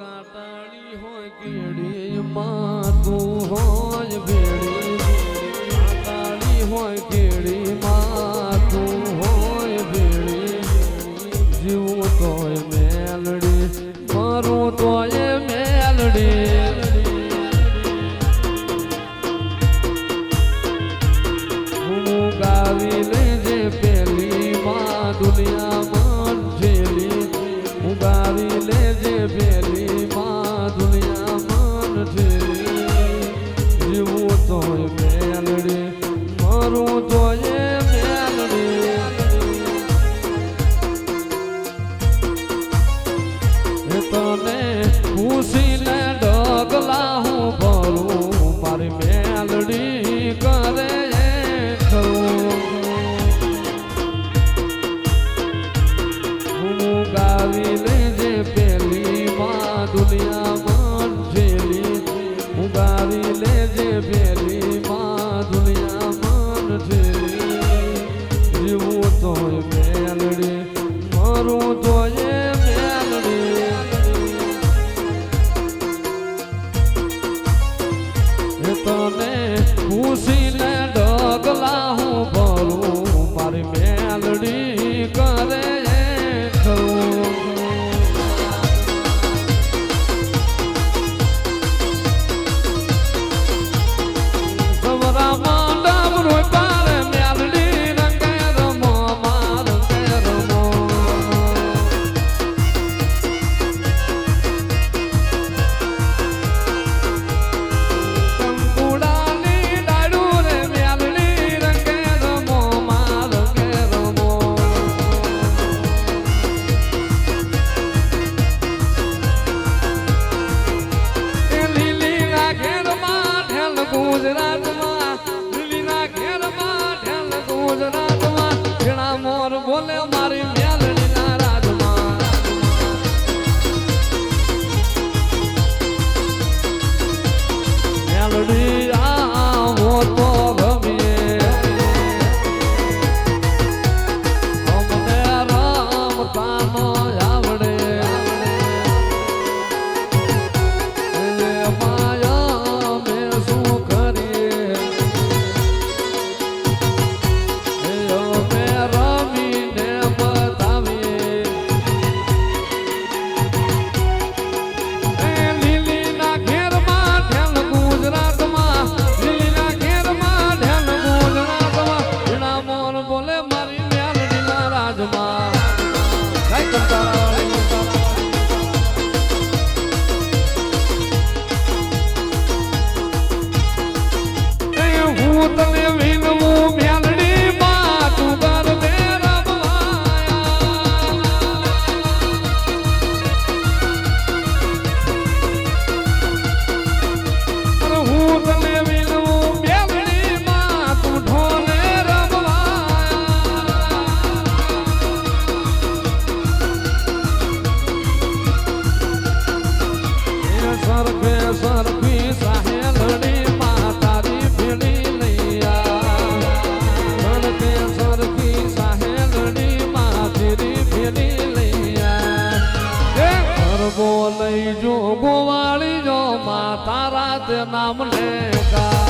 કાટાળી હોય કેડી માં તું હોય ભેડી કાટાળી હોય કેડી માં તું હોય ભેડી જીવું તોય મેલડી, મારું તોય મેલડી. ગાવી લેજે પેલી માં દુનિયા જોઈએ મેલડી મરું જોઈએ મેલડી. તને પૂછીને ડગલા હું ભરું મારી ભેરી માં દુનિયા મન ઠેરી જીવું તો મેલડી મરું તો એ મેલડી તને પૂછીને Bhagavan. બોલઈ જો ગોવાળી જો મા તારા તે નામ લેગા